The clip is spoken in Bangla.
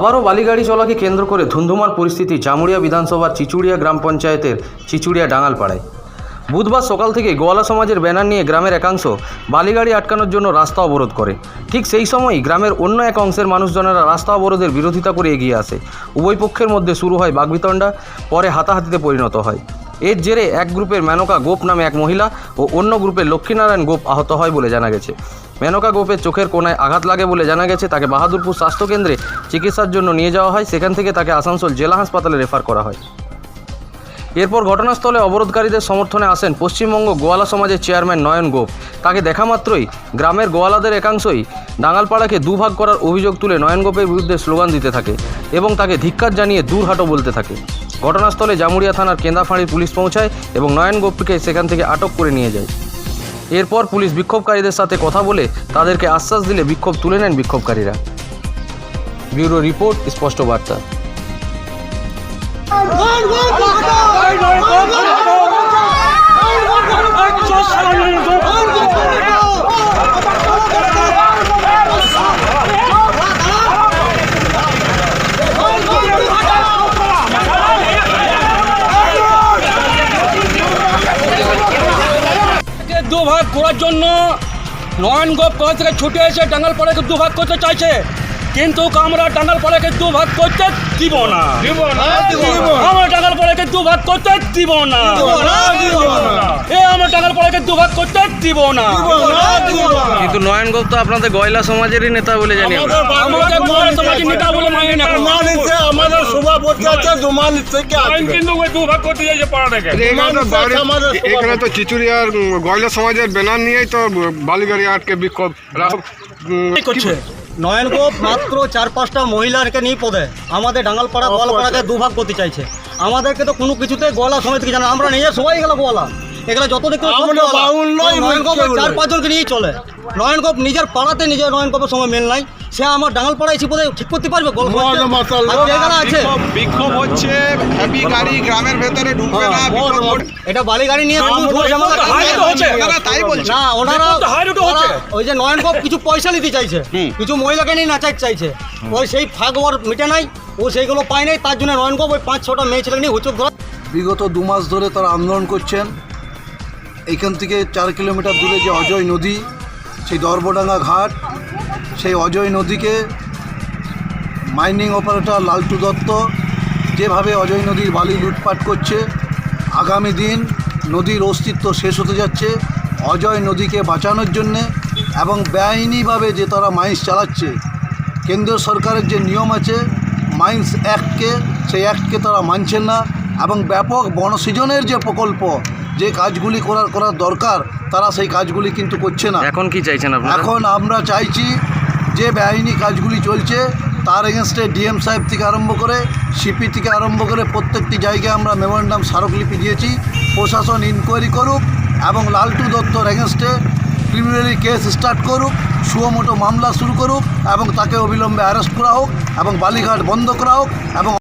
আবারও বালিগাড়ি চলাকে কেন্দ্র করে ধুন্ধুমার পরিস্থিতি জামুড়িয়া বিধানসভার চিচুড়িয়া গ্রাম পঞ্চায়েতের চিচুড়িয়া ডাঙ্গালপাড়ায় বুধবার সকাল থেকে গোয়ালা সমাজের ব্যানার নিয়ে গ্রামের একাংশ বালিগাড়ি আটকানোর জন্য রাস্তা অবরোধ করে। ঠিক সেই সময়ই গ্রামের অন্য এক অংশের মানুষজনেরা রাস্তা অবরোধের বিরোধিতা করে এগিয়ে আসে। উভয় পক্ষের মধ্যে শুরু হয় বাগবিতণ্ডা, পরে হাতাহাতিতে পরিণত হয়। এর জেরে এক গ্রুপের মেনকা গোপ নামে এক মহিলা ও অন্য গ্রুপের লক্ষ্মীনারায়ণ গোপ আহত হয় বলে জানা গেছে। মেনকা গোপের চোখের কোনায় আঘাত লাগে বলে জানা গেছে, তাকে বাহাদুরপুর স্বাস্থ্যকেন্দ্রে চিকিৎসার জন্য নিয়ে যাওয়া হয়, সেখান থেকে তাকে আসানসোল জেলা হাসপাতালে রেফার করা হয়। এরপর ঘটনাস্থলে অবরোধকারীদের সমর্থনে আসেন পশ্চিমবঙ্গ গোয়ালা সমাজের চেয়ারম্যান নয়ন গোপ। তাকে দেখা মাত্রই গ্রামের গোয়ালাদের একাংশই ডাঙ্গালপাড়াকে দুভাগ করার অভিযোগ তুলে নয়ন গোপের বিরুদ্ধে স্লোগান দিতে থাকে এবং তাকে ধিক্কার জানিয়ে দূর হাঁটো বলতে থাকে। ঘটনাস্থলে জামুড়িয়া থানার কেন্দাফাঁড়ির পুলিশ পৌঁছায় এবং নয়ন গোপীকে সেখান থেকে আটক করে নিয়ে যায়। এরপর পুলিশ বিক্ষোভকারীদের সাথে কথা বলে তাদেরকে আশ্বাস দিলে বিক্ষোভ তুলে নেন বিক্ষোভকারীরা। ব্যুরো রিপোর্ট, স্পষ্ট বার্তা। করার জন্য নয়নগঞ্জ গোপ থেকে ছুটে এসে টাঙ্গালপাড়াকে দুভাগ করতে চাইছে। কিন্তু আমরা টাঙ্গালপাড়াকে দুভাগ করতে দিব না। আমরা টাঙ্গালপাড়াকে দুভাগ করতে দিব না। এ আমরা টাঙ্গালপাড়াকে দুভাগ করতে দিব না। কিন্তু নয়ন গোপ তো আপনাদের গয়লা সমাজেরই নেতা বলে জানি আমরা। আমাকে সমাজের নেতা বলে মানে না। জমানিতে আমাদের সভাপতি আছে জমানি থেকে কিন্তু ওই দুভাগ করতে চাইছে পাড়াটাকে এখানে তো উম, গয়লা সমাজের ব্যানার নিয়েই তো বালিগাড়ি আটকে বিক্ষোভ। করছে? নয়ন গোপ মাত্র চার পাঁচটা মহিলাকে নিয়ে পদে। আমাদের ডাঙ্গালপাড়া গোয়ালপাড়াকে দুভাগ করতে চাইছে। আমাদেরকে তো কোনো কিছুতে গোয়ালা সময় থেকে জানা আমরা নিজে সবাই গেল গোয়ালা। এগুলো যত দেখতে চার পাঁচজনকে নিয়েই চলে। নয়ন গোপ নিজের পাড়াতে নিজের নয়ন গোপের সময় মেল নাই। সে আমার ডাঙ্গালপাড়া এসে ঠিক করতে পারবে? গল্প আছে? বিক্ষোভ হচ্ছে গাড়ি গ্রামের ভেতরে ঢুকবে না এটা বালি গাড়ি নিয়ে তাই বলছে। না ওনারা ওই যে নয়ন গোপ কিছু পয়সা নিতে চাইছে। কিছু মহিলাকে নিয়ে নাচাইতে চাইছে। ওই সেই ফাঁক ওর মিটে নাই ও সেইগুলো পায় নাই তার জন্য নয়ন গোপ ওই পাঁচ ছটা মেয়ে ছেলে নিয়ে হুচুক ধরা বিগত দু মাস ধরে তারা আন্দোলন করছেন। এইখান থেকে চার কিলোমিটার দূরে যে অজয় নদী সেই দর্বডাঙ্গা ঘাট, সেই অজয় নদীকে মাইনিং অপারেটর লালটু দত্ত যেভাবে অজয় নদীর বালি লুটপাট করছে, আগামী দিন নদীর অস্তিত্ব শেষ হতে যাচ্ছে অজয় নদীকে বাঁচানোর জন্যে এবং বেআইনিভাবে যে তারা মাইন্স চালাচ্ছে, কেন্দ্র সরকারের যে নিয়ম আছে মাইন্স অ্যাক্টকে সেই অ্যাক্টকে তারা মানছেন না এবং ব্যাপক বনসৃজনের যে প্রকল্প, যে কাজগুলি করার করার দরকার তারা সেই কাজগুলি কিন্তু করছে না। এখন কি চাইছেন আপনারা? এখন আমরা চাইছি যে বেআইনি কাজগুলি চলছে তার এগেনস্টে ডিএম সাহেব থেকে আরম্ভ করে সিপি থেকে আরম্ভ করে প্রত্যেকটি জায়গায় আমরা মেমোরেন্ডাম স্মারকলিপি দিয়েছি। প্রশাসন ইনকোয়ারি করুক এবং লালটু দত্তর এগেনস্টে ক্রিমিনালি কেস স্টার্ট করুক সুমোটো মামলা শুরু করুক এবং তাকে অবিলম্বে অ্যারেস্ট করা হোক এবং বালিঘাট বন্ধ করা হোক এবং